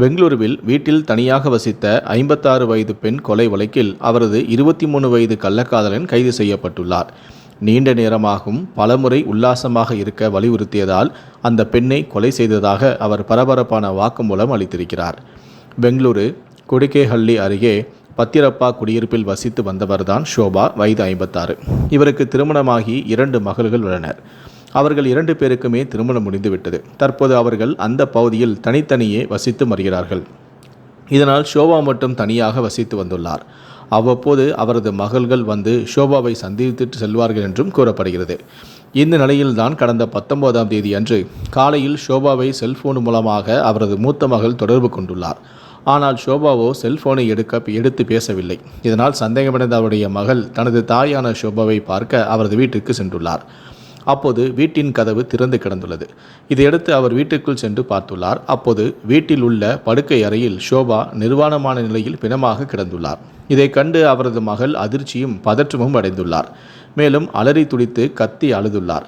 பெங்களூருவில் வீட்டில் தனியாக வசித்த ஐம்பத்தாறு வயது பெண் கொலை வழக்கில் அவரது இருபத்தி மூணு வயது கள்ளக்காதலன் கைது செய்யப்பட்டுள்ளார். நீண்ட நேரமாகவும் பலமுறை உல்லாசமாக இருக்க வலியுறுத்தியதால் அந்த பெண்ணை கொலை செய்ததாக அவர் பரபரப்பான வாக்குமூலம் அளித்திருக்கிறார். பெங்களூரு குடிக்கேஹள்ளி அருகே பத்திரப்பா குடியிருப்பில் வசித்து வந்தவர்தான் ஷோபா வயது ஐம்பத்தாறு. இவருக்கு திருமணமாகி இரண்டு மகள்கள் உள்ளனர். அவர்கள் இரண்டு பேருக்குமே திருமணம் முடிந்துவிட்டது. தற்போது அவர்கள் அந்த பகுதியில் தனித்தனியே வசித்து வருகிறார்கள் இதனால் ஷோபா மட்டும் தனியாக வசித்து வந்துள்ளார். அவ்வப்போது அவரது மகள்கள் வந்து ஷோபாவை சந்தித்துட்டு செல்வார்கள் என்றும் கூறப்படுகிறது. இந்த நிலையில்தான் கடந்த பத்தொன்பதாம் தேதி அன்று காலையில் ஷோபாவை செல்போன் மூலமாக அவரது மூத்த மகள் தொடர்பு கொண்டுள்ளார். ஆனால் ஷோபாவோ செல்போனை எடுக்க எடுத்து பேசவில்லை. இதனால் சந்தேகமடைந்த அவருடைய மகள் தனது தாயான ஷோபாவை பார்க்க அவரது வீட்டுக்கு சென்றுள்ளார். அப்போது வீட்டின் கதவு திறந்து கிடந்துள்ளது. இதையடுத்து அவர் வீட்டுக்குள் சென்று பார்த்துள்ளார். அப்போது வீட்டில் உள்ள படுக்கை அறையில் ஷோபா நிர்வாணமான நிலையில் பிணமாக கிடந்துள்ளார். இதை கண்டு அவரது மகள் அதிர்ச்சியும் பதற்றமும் அடைந்துள்ளார். மேலும் அலறி துடித்து கத்தி அழுதுள்ளார்.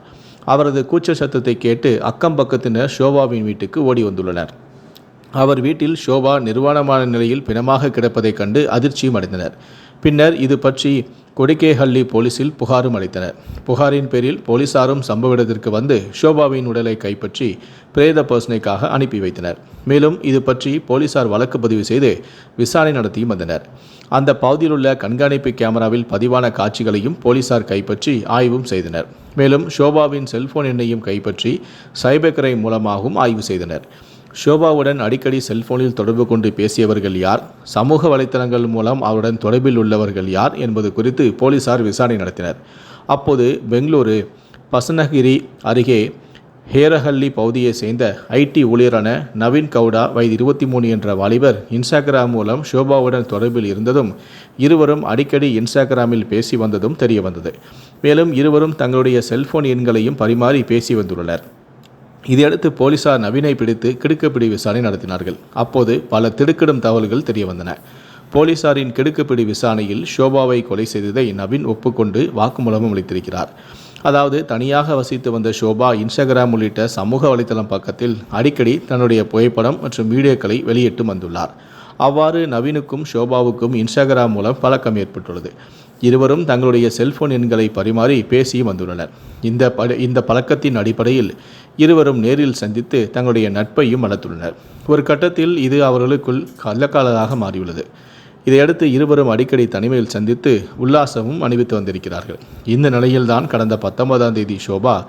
அவரது கூச்ச சத்தத்தை கேட்டு அக்கம் பக்கத்தினர் ஷோபாவின் வீட்டுக்கு ஓடி வந்துள்ளனர். அவர் வீட்டில் ஷோபா நிர்வாணமான நிலையில் பிணமாக கிடப்பதைக் கண்டு அதிர்ச்சியும் அடைந்தனர். பின்னர் இது பற்றி கொடிக்கேஹள்ளி போலீசில் புகாரும் அளித்தனர். புகாரின் பேரில் போலீசாரும் சம்பவ இடத்திற்கு வந்து ஷோபாவின் உடலை கைப்பற்றி பிரேத பர்சனைக்காக அனுப்பி வைத்தனர். மேலும் இது பற்றி போலீசார் வழக்கு பதிவு செய்து விசாரணை நடத்தியும் வந்தனர். அந்த பகுதியில் உள்ள கண்காணிப்பு கேமராவில் பதிவான காட்சிகளையும் போலீசார் கைப்பற்றி ஆய்வும் செய்தனர். மேலும் ஷோபாவின் செல்போன் எண்ணையும் கைப்பற்றி சைபர் கிரைம் மூலமாகவும் ஆய்வு செய்தனர். ஷோபாவுடன் அடிக்கடி செல்போனில் தொடர்பு கொண்டு பேசியவர்கள் யார்? சமூக வலைத்தளங்கள் மூலம் அவருடன் தொடர்பில் உள்ளவர்கள் யார் என்பது குறித்து போலீசார் விசாரணை நடத்தினர். அப்போது பெங்களூரு பசனகிரி அருகே ஹேரஹள்ளி பகுதியை சேர்ந்த ஐடி ஊழியரான நவீன் கவுடா வயது இருபத்தி மூணு என்ற வாலிபர் இன்ஸ்டாகிராம் மூலம் ஷோபாவுடன் தொடர்பில் இருந்ததும் இருவரும் அடிக்கடி இன்ஸ்டாகிராமில் பேசி வந்ததும் தெரிய வந்தது. மேலும் இருவரும் தங்களுடைய செல்போன் எண்களையும் பரிமாறி பேசி வந்துள்ளனர். இதையடுத்து போலீசார் நவீனை பிடித்து கிடுக்குப்பிடி விசாரணை நடத்தினார்கள். அப்போது பல திடுக்கிடும் தகவல்கள் தெரிய வந்தன போலீசாரின் கிடுக்குப்பிடி விசாரணையில் ஷோபாவை கொலை செய்ததை நவீன் ஒப்புக்கொண்டு வாக்குமூலமும் அளித்திருக்கிறார். அதாவது தனியாக வசித்து வந்த ஷோபா இன்ஸ்டாகிராம் உள்ளிட்ட சமூக வலைதளம் பக்கத்தில் அடிக்கடி தன்னுடைய புகைப்படம் மற்றும் வீடியோக்களை வெளியிட்டு வந்துள்ளார். அவ்வாறு நவீனுக்கும் ஷோபாவுக்கும் இன்ஸ்டாகிராம் மூலம் பழக்கம் ஏற்பட்டுள்ளது. இருவரும் தங்களுடைய செல்போன் எண்களை பரிமாறி பேசி வந்துள்ளனர். இந்த ப இந்த பழக்கத்தின் அடிப்படையில் இருவரும் நேரில் சந்தித்து தங்களுடைய நட்பையும் வளர்த்துள்ளனர். ஒரு கட்டத்தில் இது அவர்களுக்குள் கள்ளக்காலதாக மாறியுள்ளது. இதையடுத்து இருவரும் அடிக்கடி தனிமையில் சந்தித்து உல்லாசமும் அணிவித்து வந்திருக்கிறார்கள். இந்த நிலையில்தான் கடந்த பத்தொன்பதாம் தேதி ஷோபா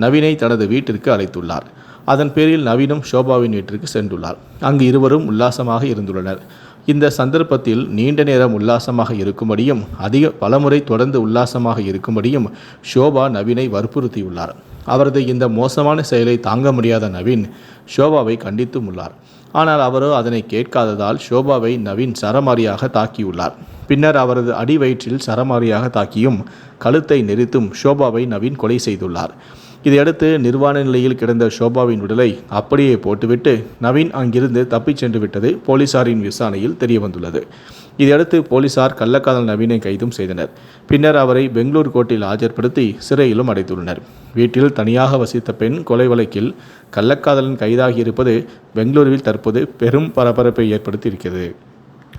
நவீனை தனது வீட்டிற்கு அழைத்துள்ளார். அதன் பேரில் நவீனும் ஷோபாவின் வீட்டிற்கு சென்றுள்ளார். அங்கு இருவரும் உல்லாசமாக இருந்துள்ளனர். இந்த சந்தர்ப்பத்தில் நீண்ட நேரம் உல்லாசமாக இருக்கும்படியும் அதிக பலமுறை தொடர்ந்து உல்லாசமாக இருக்கும்படியும் ஷோபா நவீனை வற்புறுத்தியுள்ளார். அவரது இந்த மோசமான செயலை தாங்க முடியாத நவீன் ஷோபாவை கண்டித்தும் உள்ளார். ஆனால் அவரோ அதனை கேட்காததால் ஷோபாவை நவீன் சரமாரியாக தாக்கியுள்ளார். பின்னர் அவரது அடி வயிற்றில் சரமாரியாக தாக்கியும் கழுத்தை நெரித்தும் ஷோபாவை நவீன் கொலை செய்துள்ளார். இதையடுத்து நிர்வாண நிலையில் கிடந்த ஷோபாவின் உடலை அப்படியே போட்டுவிட்டு நவீன் அங்கிருந்து தப்பிச் சென்று விட்டது போலீசாரின் விசாரணையில் தெரியவந்துள்ளது. இதையடுத்து போலீசார் கள்ளக்காதல் நவீனை கைதும் செய்தனர். பின்னர் அவரை பெங்களூர் கோர்ட்டில் ஆஜர்படுத்தி சிறையிலும் அடைத்துள்ளனர். வீட்டில் தனியாக வசித்த பெண் கொலை வழக்கில் கள்ளக்காதலன் கைதாகியிருப்பது பெங்களூருவில் தற்போது பெரும் பரபரப்பை ஏற்படுத்தி இருக்கிறது